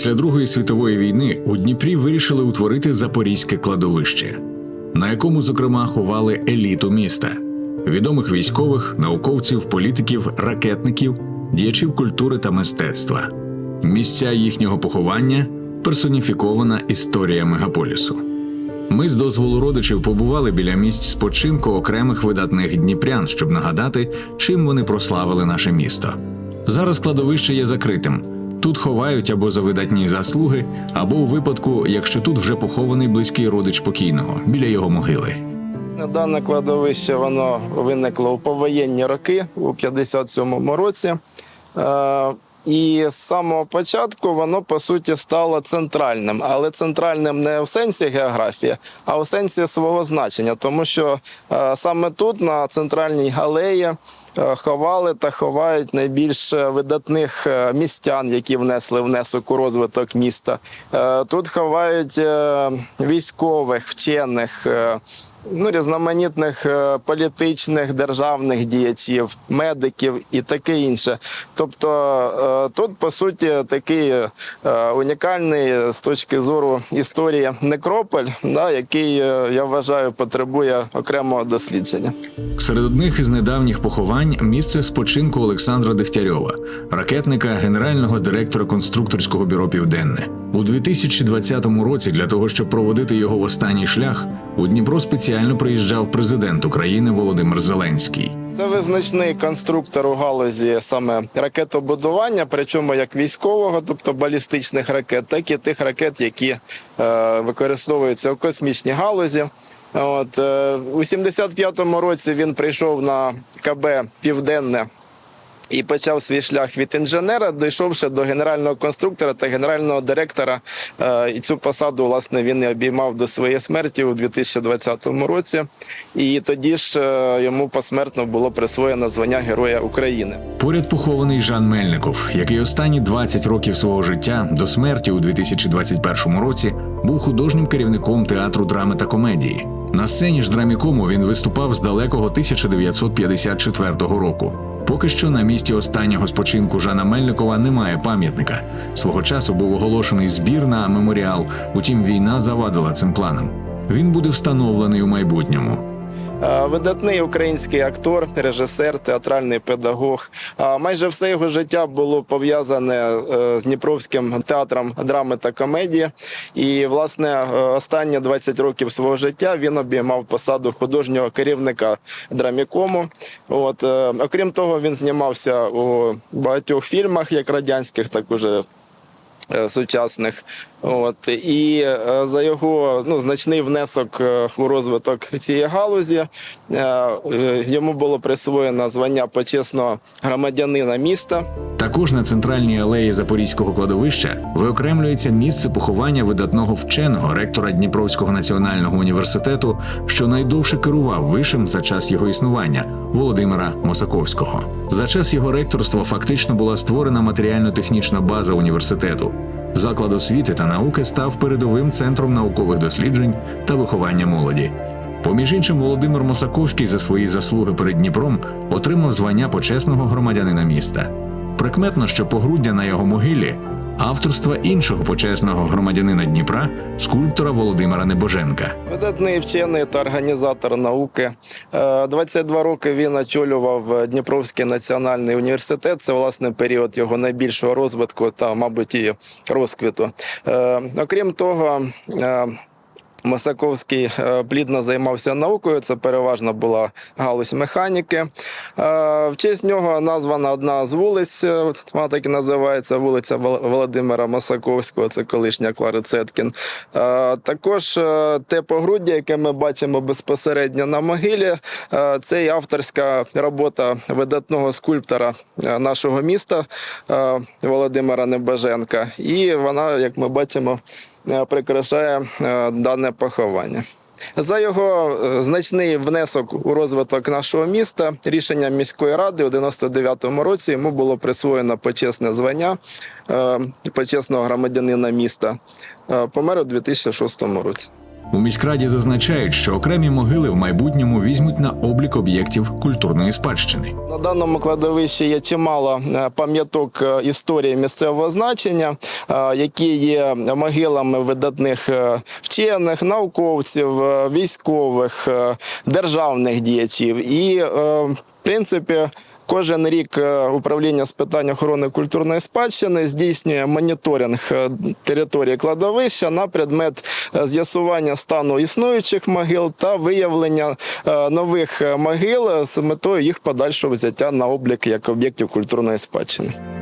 Після Другої світової війни у Дніпрі вирішили утворити Запорізьке кладовище, на якому, зокрема, ховали еліту міста відомих військових, науковців, політиків, ракетників, діячів культури та мистецтва. Місця їхнього поховання персоніфікована історія мегаполісу. Ми з дозволу родичів побували біля місць спочинку окремих видатних дніпрян, щоб нагадати, чим вони прославили наше місто. Зараз кладовище є закритим. Тут ховають або за видатні заслуги, або у випадку, якщо тут вже похований близький родич покійного біля його могили. Дане кладовище воно виникло у повоєнні роки у 57-му році. Е, І з самого початку воно по суті стало центральним, але центральним не в сенсі географії, а в сенсі свого значення, тому що е, саме тут, на центральній галеї, ховали та ховають найбільш е, видатних е, містян, які внесли внесок у розвиток міста. Е, Тут ховають е, військових, вчених. Ну, різноманітних е, політичних державних діячів, медиків і таке інше. Тобто е, тут, по суті, такий е, унікальний з точки зору історії некрополь, да, який я вважаю потребує окремого дослідження. Серед одних із недавніх поховань місце спочинку Олександра Дегтярьова, ракетника генерального директора конструкторського бюро Південне. У 2020 році для того, щоб проводити його в останній шлях, у Дніпро спеціально приїжджав президент України Володимир Зеленський. Це визначний конструктор у галузі саме ракетобудування, причому як військового, тобто балістичних ракет, так і тих ракет, які е, використовуються у космічній галузі. От, е, у 75-му році він прийшов на КБ Південне і почав свій шлях від інженера, дійшовши до генерального конструктора та генерального директора. Е, І цю посаду, власне, він і обіймав до своєї смерті у 2020 році. І тоді ж е, йому посмертно було присвоєно звання Героя України. Поряд похований Жан Мельников, який останні 20 років свого життя до смерті у 2021 році був художнім керівником театру драми та комедії. На сцені ж драмікому він виступав з далекого 1954 року. Поки що на місці останнього спочинку Жана Мельникова немає пам'ятника. Свого часу був оголошений збір на меморіал, утім війна завадила цим планам. Він буде встановлений у майбутньому. Е, Видатний український актор, режисер, театральний педагог. Майже все його життя було пов'язане е, з Дніпровським театром драми та комедії. І, власне, е, останні 20 років свого життя він обіймав посаду художнього керівника драмікому. От, е, окрім того, він знімався у багатьох фільмах, як радянських, так уже е, сучасних. От і е, за його ну значний внесок е, у розвиток цієї галузі е, е, йому було присвоєно звання почесного громадянина міста. Також на центральній алеї Запорізького кладовища виокремлюється місце поховання видатного вченого ректора Дніпровського національного університету, що найдовше керував вишем за час його існування Володимира Мосаковського. За час його ректорства фактично була створена матеріально-технічна база університету. Заклад освіти та науки став передовим центром наукових досліджень та виховання молоді. Поміж іншим, Володимир Мосаковський за свої заслуги перед Дніпром отримав звання почесного громадянина міста. Прикметно, що погруддя на його могилі авторства іншого почесного громадянина Дніпра, скульптора Володимира Небоженка. Видатний вчений та організатор науки. Е, 22 роки він очолював Дніпровський національний університет. Це власне період його найбільшого розвитку та, мабуть, і розквіту. Е, Окрім того. Масаковський е, плідно займався наукою. Це переважно була галузь механіки. Е, В честь нього названа одна з вулиць. е, Вона так і називається вулиця Володимира Масаковського. Це колишня Клари Цеткін. Також те погруддя, яке ми бачимо безпосередньо на могилі, це і авторська робота видатного скульптора нашого міста Володимира Небоженка. І вона, як ми бачимо, прикрашає е, дане поховання. За його е, значний внесок у розвиток нашого міста рішенням міської ради у 99-му році йому було присвоєно почесне звання е, почесного громадянина міста. Е, Помер у 2006 році. У міськраді зазначають, що окремі могили в майбутньому візьмуть на облік об'єктів культурної спадщини. На даному кладовищі є чимало е, пам'яток е, історії місцевого значення, е, які є могилами видатних вчених, науковців, військових, державних діячів. І, в принципі, Кожен рік е, управління з питань охорони культурної спадщини здійснює моніторинг е, території кладовища на предмет е, з'ясування стану існуючих могил та виявлення нових могил з метою їх подальшого взяття на облік як об'єктів культурної спадщини.